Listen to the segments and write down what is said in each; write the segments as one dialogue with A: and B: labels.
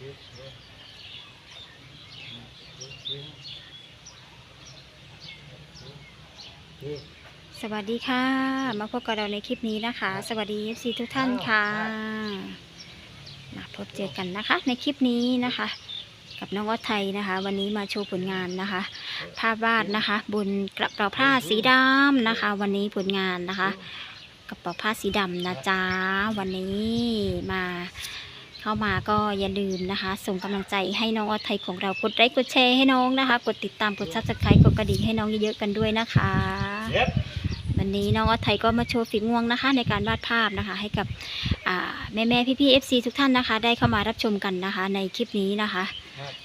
A: สวัสดีค่ะ มาพบกับเราในคลิปนี้นะคะ สวัสดี FC ทุกท่านค่ะมาพบเจอกันนะคะ ในคลิปนี้นะคะ กับน้องวัดไทยนะคะ วันนี้มาโชว์ผลงานนะคะ ภาพวาดนะคะ บนกระเป๋าผ้าสีดำนะคะ วันนี้ผลงานนะคะ กระเป๋าผ้าสีดำนะจ๊ะวันนี้มา เข้ามาก็อย่าลืมนะคะ ส่งกำลังใจให้น้องออดไทยของเรากดไลค์กดแชร์ให้น้องนะคะ กดติดตามกดซับสไครต์กดกระดิ่งให้น้องเยอะๆกันด้วยนะคะ วันนี้น้องออดไทยก็มาโชว์ฝีงวงนะคะ ในการวาดภาพนะคะ ให้กับแม่าแม่ๆพี่ๆ FC ทุกท่านนะคะ ได้เข้ามารับชมกันนะคะ ในคลิปนี้นะคะ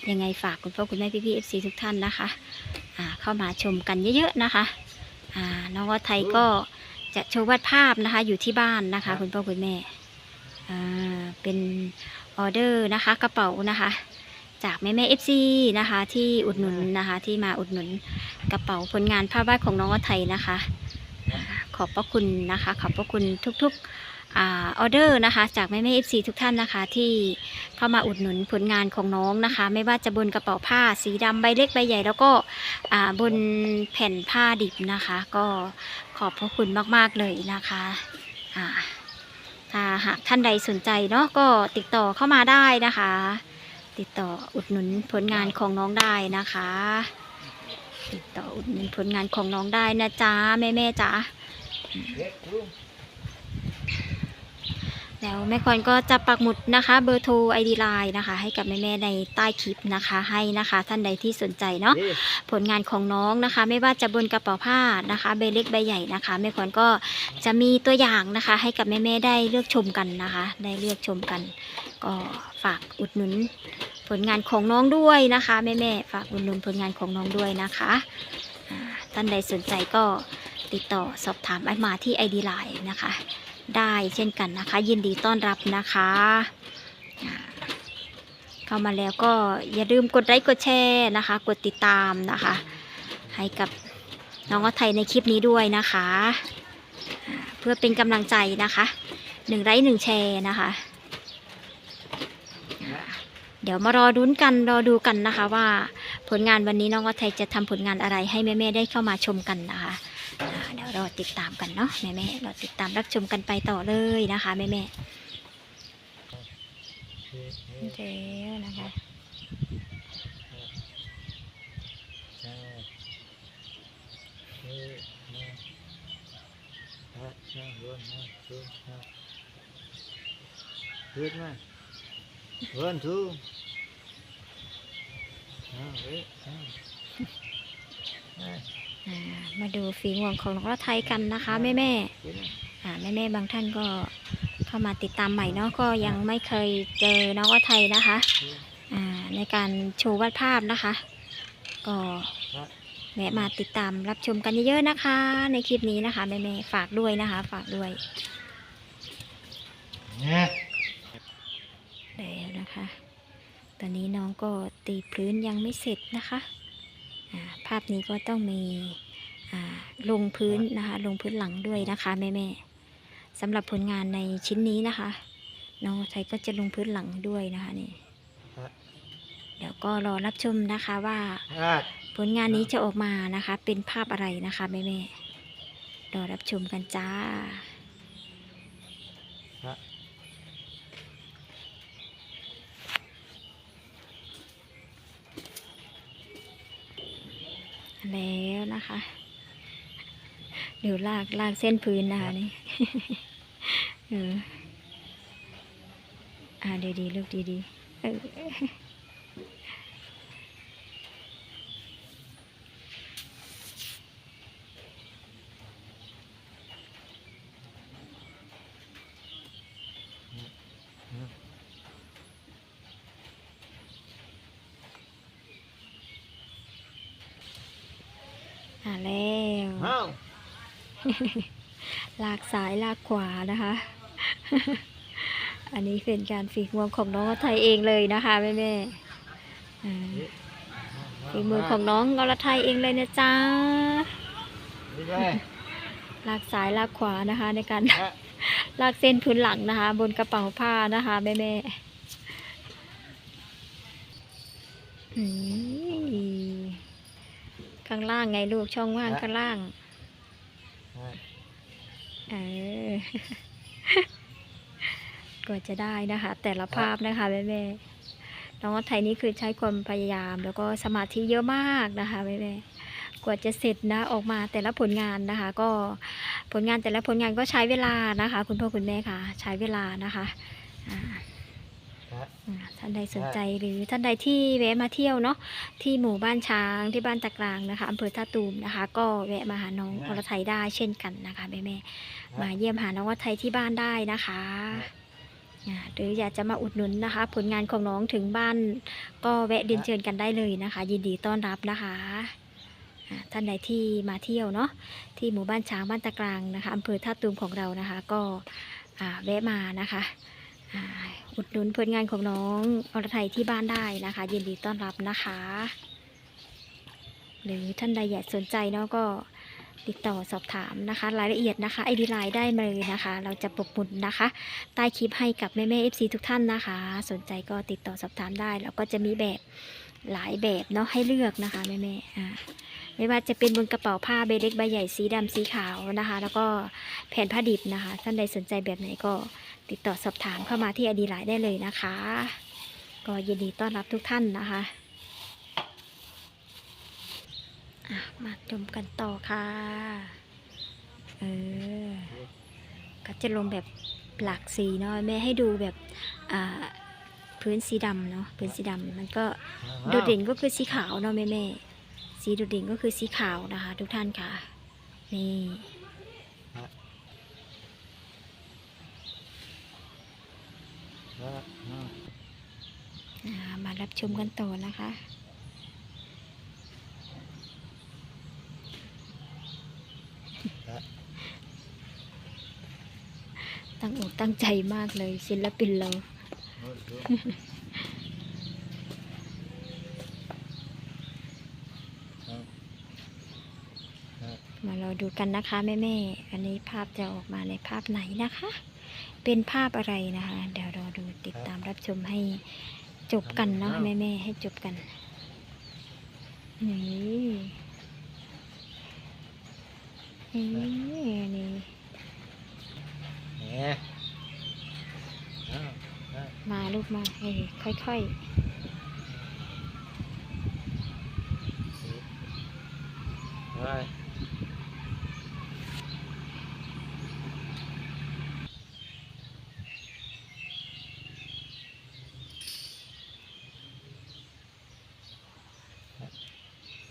A: ยังไงฝากคุณพ่อคุณแม่พี่ๆ FC ทุกท่านนะคะอ่าเข้ามาชมกันเยอะๆนะคะอ่าน้องออดไทยก็จะโชว์วาดภาพนะคะ อยู่ที่บ้านนะคะ คุณพ่อคุณแม่ อ่าเป็นออเดอร์นะคะ กระเป๋านะคะ จากแม่แม่เอฟซีนะคะ ที่อุดหนุนนะคะ ที่มาอุดหนุนกระเป๋าผลงานภาพวาดของน้องอไทยนะคะ ขอบพระคุณนะคะ ขอบพระคุณทุกๆอออเดอร์นะคะ จากแม่แม่เอฟซีทุกท่านนะคะ ที่เข้ามาอุดหนุนผลงานของน้องนะคะ ไม่ว่าจะบนกระเป๋าผ้าสีดำใบเล็กใบใหญ่ แล้วก็บนแผ่นผ้าดิบนะคะ ก็ขอบพระคุณมาก ๆ เลยนะคะอ่า หากท่านใดสนใจเนาะก็ติดต่อเข้ามาได้นะคะ ติดต่ออุดหนุนผลงานของน้องได้นะคะ ติดต่ออุดหนุนผลงานของน้องได้นะจ๊ะแม่แม่ๆจ๋า แล้วแม่คอนก็จะปักหมุดนะคะเบอร์โทรไอดีไลน์นะคะ ให้กับแม่แม่ๆในใต้คลิปนะคะ ให้นะคะท่านใดที่สนใจเนาะผลงานของน้องนะคะ ไม่ว่าจะบนกระเป๋าผ้านะคะใบเล็กใบใหญ่นะคะแม่ขวัญก็จะมีตัวอย่างนะคะ ให้กับแม่ๆได้เลือกชมกันนะคะ ได้เลือกชมกัน ก็ฝากอุดหนุนผลงานของน้องด้วยนะคะแม่ๆฝากอุดหนุนผลงานของน้องด้วยนะคะอ่าท่านใดสนใจก็ติดต่อสอบถามไอมาที่ ID Line นะคะ ได้เช่นกันนะคะ ยินดีต้อนรับนะคะเข้ามาแล้วก็อย่าลืมกดไลค์กดแชร์นะคะ กดติดตามนะคะ ให้กับน้องออไทยในคลิปนี้ด้วยนะคะ เพื่อเป็นกำลังใจนะคะหนึ่งไลค์หนึ่งแชร์นะคะ เดี๋ยวมารอดุ้นกันรอดูกันนะคะว่า ผลงานวันนี้น้องออไทยจะทำผลงานอะไรให้แม่ๆได้เข้ามาชมกันนะคะอ่าเดี๋ยวรอติดตามกันเนาะแม่ๆรอติดตามรับชมกันไปต่อเลยนะคะแม่ๆเดี๋ยวนะคะ
B: Good man. One, two. Ah, wait. Ah.
A: อ่า มาดูฝีงวงของน้องละไทยกันนะคะแม่แม่
B: Good man.
A: ๆอ่าแม่แม่ๆบางท่านก็เข้ามาติดตามใหม่เนาะก็ยังไม่เคยเจอน้องละไทยนะคะอ่าในการโชว์วาดภาพนะคะ ก็แวะมาติดตามรับชมกันเยอะๆนะคะ ในคลิปนี้นะคะแม่แม่ๆฝากด้วยนะคะ ฝากด้วย
B: Yeah.
A: แล้วนะคะ ตอนนี้น้องก็ตีพื้นยังไม่เสร็จนะคะาภาพนี้ก็ต้องมีลงพื้นนะคะ ลงพื้นหลังด้วยนะคะแม่แม่ๆสำหรับผลงานในชิ้นนี้นะคะ น้องไทยก็จะลงพื้นหลังด้วยนะคะนี่เดี๋ยวก็รอรับชมนะคะว่า ผลงานนี้จะออกมานะคะ เป็นภาพอะไรนะคะแม่แม่ๆรอรับชมกันจ้า แล้วนะคะเดี๋ยวลากลากเส้นพื้นนะคะนี่เอออ่าดีๆลูกดีๆเออ อ่าแล้ว
B: How?
A: ลากซ้ายลากขวานะคะ อันนี้เป็นการฝีมือของน้องไทยเองเลยนะคะแม่แม่ๆอ่าฝีมือของน้องกรไทยเองเลยนะจ๊ะ
B: This way.
A: ลากซ้ายลากขวานะคะ ในการ
B: Ah.
A: ลากเส้นพื้นหลังนะคะ บนกระเป๋าผ้านะคะแม่แม่อืม ข้างล่างไงลูกช่องว่างข้างล่าง
B: ฮะ
A: เออกว่าจะได้นะคะ แต่ละภาพนะคะแม่แม่ๆน้องว่าไทยนี่คือใช้ความพยายาม แล้วก็สมาธิเยอะมากนะคะแม่แม่ๆกว่าจะเสร็จนะออกมาแต่ละผลงานนะคะ ก็ผลงานแต่ละผลงานก็ใช้เวลานะคะ คุณพ่อคุณแม่ค่ะ ใช้เวลานะคะอ่า
B: ฮะ
A: อ่าท่านใดสนใจหรือท่านใดที่แวะมาเที่ยวเนาะที่หมู่บ้านช้างที่บ้านตะกลางนะคะอำเภอท่าตูมนะคะ ก็แวะมาหาน้องอรไทยได้เช่นกันนะคะแม่แม่ๆมาเยี่ยมหาน้องอรไทยที่บ้านได้นะคะอ่าหรืออยากจะมาอุดหนุนนะคะ ผลงานของน้องถึงบ้านก็แวะเรียนเชิญกันได้เลยนะคะ ยินดีต้อนรับนะคะอ่าท่านใดที่มาเที่ยวเนาะที่หมู่บ้านช้างบ้านตะกลางนะคะอำเภอท่าตูมของเรานะคะ ก็อ่าแวะมานะคะ อุดหนุนผลงานของน้องอรไทยที่บ้านได้นะคะ ยินดีต้อนรับนะคะ หรือท่านใดอยากสนใจเนาะก็ติดต่อสอบถามนะคะ รายละเอียดนะคะไอดีไลน์ได้มาเลยนะคะ เราจะปกหมุนนะคะ ใต้คลิปให้กับแม่แม่เอฟซีทุกท่านนะคะ สนใจก็ติดต่อสอบถามได้ แล้วก็จะมีแบบหลายแบบเนาะให้เลือกนะคะแม่แม่ๆอ่า ไม่ว่าจะเป็นบนกระเป๋าผ้าใบเล็กใบใหญ่สีดำสีขาวนะคะ แล้วก็แผ่นผ้าดิบนะคะ ท่านใดสนใจแบบไหนก็ติดต่อสอบถามเข้ามาที่อดีไลน์ได้เลยนะคะ ก็ยินดีต้อนรับทุกท่านนะคะอะมาชมกันต่อค่ะ เออ ก็จะลงแบบหลากสีเนาะแม่ให้ดูแบบอ่าพื้นสีดำเนาะพื้นสีดำมันก็โดดเด่นก็คือสีขาวเนาะแม่แม่ๆ สีโดดเด่นก็คือสีขาวนะคะ ทุกท่านค่ะ นี่ มารับชมกันต่อนะคะตั้งอกตั้งใจมากเลยศิลปินเรา
B: โอ้โหฮะฮะ
A: มารอ ดูกันนะคะแม่แม่ๆอันนี้ภาพจะออกมาในภาพไหนนะคะ เป็นภาพอะไรนะคะ เดี๋ยวรอดูติดตามรับชมให้จบกันเนาะแม่แม่ๆให้จบกันนี่นี่นี่
B: เนี่ยฮะฮะ
A: มาลูกมาให้ค่อย
B: เฮ้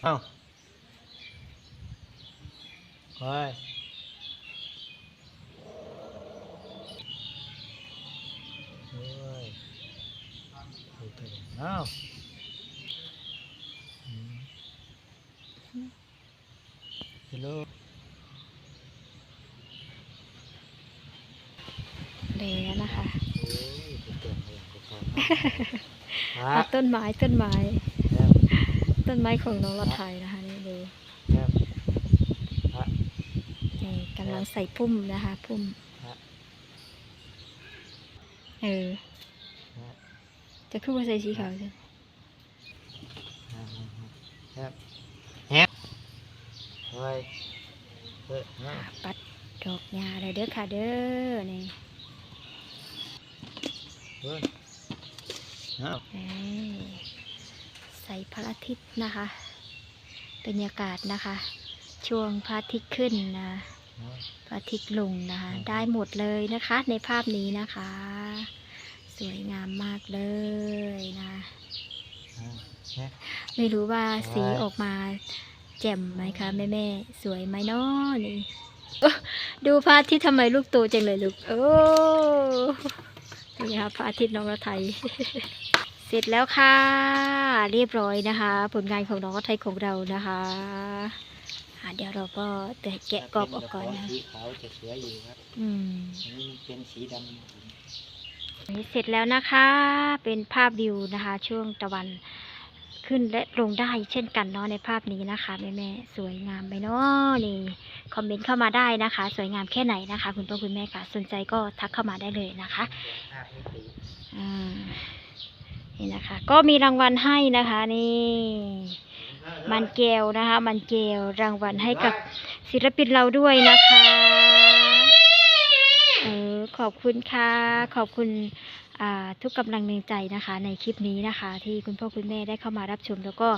B: อ้าเฮ้ยเฮ้ยดูตัวเอ้าอืมฮัลโหล
A: ๆเลยนะคะ
B: โอ้ยเป็นตัวเองก็พอฮะ
A: อะต้นไม้ต้นไม้
B: แซ่บ
A: ต้นไม้ของน้องรถไทยนะคะนี่ดู
B: แซ่บฮะ
A: นี่กำลังใส่พุ่มนะคะ พุ่ม
B: ฮะ
A: เออ
B: ฮะ
A: จะขึ้นมาใส่สีขาวจ้ะ
B: ฮะแซ่บแฮบเฮ้ยเฮ้ยฮะ
A: ปัดดอกหญ้าเลยเด้อค่ะเด้อนี่
B: เฮ้ยฮะ
A: เอ้ย ใส่พระอาทิตย์นะคะ บรรยากาศนะคะ ช่วงพระอาทิตย์ขึ้นนะ
B: ฮะ
A: พระอาทิตย์ลงนะคะ
B: อืม
A: ได้หมดเลยนะคะ ในภาพนี้นะคะ สวยงามมากเลยนะ
B: ฮะฮะ
A: ไม่รู้ว่าสี
B: ว้าย
A: ออกมาแจ่มไหมคะแม่แม่ๆสวยไหมเนาะนี่โอ้ดูพระอาทิตย์ทำไมลูกโตจังเลยลูกโอ้นี่ค่ะพระอาทิตย์น้องระไทย เสร็จแล้วค่ะ เรียบร้อยนะคะ ผลงานของน้องไทยของเรานะคะะเดี๋ยวเราก็แต่แกะกรอบออกก่อนนะ
B: สีขาวจะสวยอยู่ครับ
A: อืม
B: อันนี้เป็นสีดำ
A: นี่เสร็จแล้วนะคะ เป็นภาพวิวนะคะ ช่วงตะวันขึ้นและลงได้เช่นกันเนาะในภาพนี้นะคะแม่แม่ๆสวยงามไหมเนาะนี่คอมเมนต์เข้ามาได้นะคะ สวยงามแค่ไหนนะคะ คุณพ่อคุณแม่ค่ะ สนใจก็ทักเข้ามาได้เลยนะคะ
B: ภาพไม่ตี
A: อ่า นี่นะคะ ก็มีรางวัลให้นะคะนี่มันเกลนะคะ มันเกลรางวัลให้กับศิลปินเราด้วยนะคะเออขอบคุณค่ะ ขอบคุณทุกกำลังใจนะคะ ในคลิปนี้นะคะ ที่คุณพ่อคุณแม่ได้เข้ามารับชม แล้วก็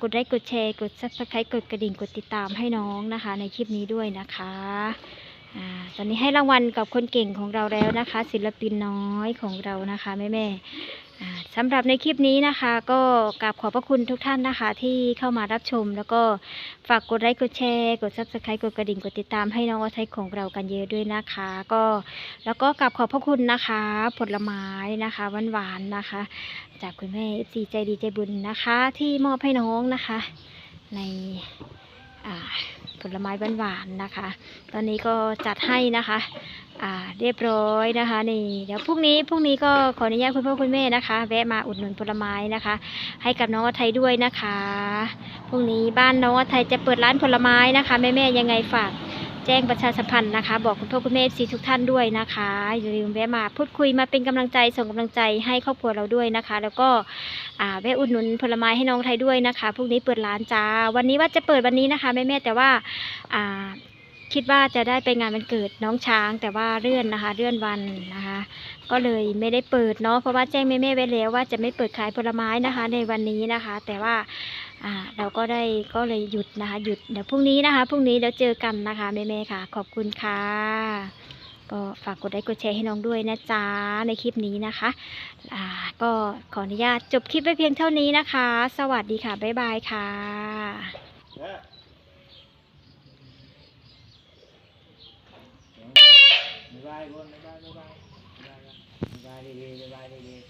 A: กดไลค์กดแชร์ กด subscribe กดกระดิ่งกดติดตามให้น้องนะคะ ในคลิปนี้ด้วยนะคะอ่าตอนนี้ให้รางวัลกับคนเก่งของเราแล้วนะคะ ศิลปินน้อยของเรานะคะแม่แม่ สำหรับในคลิปนี้นะคะ ก็กราบขอบพระคุณทุกท่านนะคะ ที่เข้ามารับชม แล้วก็ฝากกดไลค์กดแชร์ กด subscribe กดกระดิ่งกดติดตามให้น้องออไทยของเรากันเยอะด้วยนะคะ ก็แล้วก็กราบขอบพระคุณนะคะ ผลไม้นะคะหวานๆนะคะ จากคุณแม่เอฟซีใจดีใจบุญนะคะ ที่มอบให้น้องนะคะ ในผลไม้หวานๆนะคะ ตอนนี้ก็จัดให้นะคะ อ่า เรียบร้อยนะคะนี่เดี๋ยวพรุ่งนี้พรุ่งนี้ก็ขออนุญาตคุณพ่อคุณแม่นะคะ แวะมาอุดหนุนผลไม้นะคะ ให้กับน้องอไทยด้วยนะคะพรุ่งนี้บ้านน้องอไทยจะเปิดร้านผลไม้นะคะแม่ๆยังไงฝากแจ้งประชาสัมพันธ์นะคะ บอกคุณพ่อคุณแม่ซีทุกท่านด้วยนะคะอย่าลืมแวะมาพูดคุยมาเป็นกำลังใจส่งกำลังใจให้ครอบครัวเราด้วยนะคะ แล้วก็อ่าแวะอุดหนุนผลไม้ให้น้องไทยด้วยนะคะพรุ่งนี้เปิดร้านจ้าวันนี้ว่าจะเปิดวันนี้นะคะแม่แม่แต่ว่าอ่า คิดว่าจะได้ไปงานวันเกิดน้องช้าง แต่ว่าเลื่อนนะคะ เลื่อนวันนะคะ ก็เลยไม่ได้เปิดเนาะเพราะว่าแจ้งแม่แม่ๆไว้แล้วว่าจะไม่เปิดขายผลไม้นะคะ ในวันนี้นะคะ แต่ว่าอ่าเราก็ได้ก็เลยหยุดนะคะ หยุดเดี๋ยวพรุ่งนี้นะคะพรุ่งนี้เดี๋ยวเจอกันนะคะแม่ๆค่ะ ขอบคุณค่ะก็ฝากกดไลค์กดแชร์ให้น้องด้วยนะจ๊ะในคลิปนี้นะคะอ่าก็ขออนุญาตจบคลิปไว้เพียงเท่านี้นะคะ สวัสดีค่ะ บ๊ายบายค่ะ
B: บ๊ายบายบน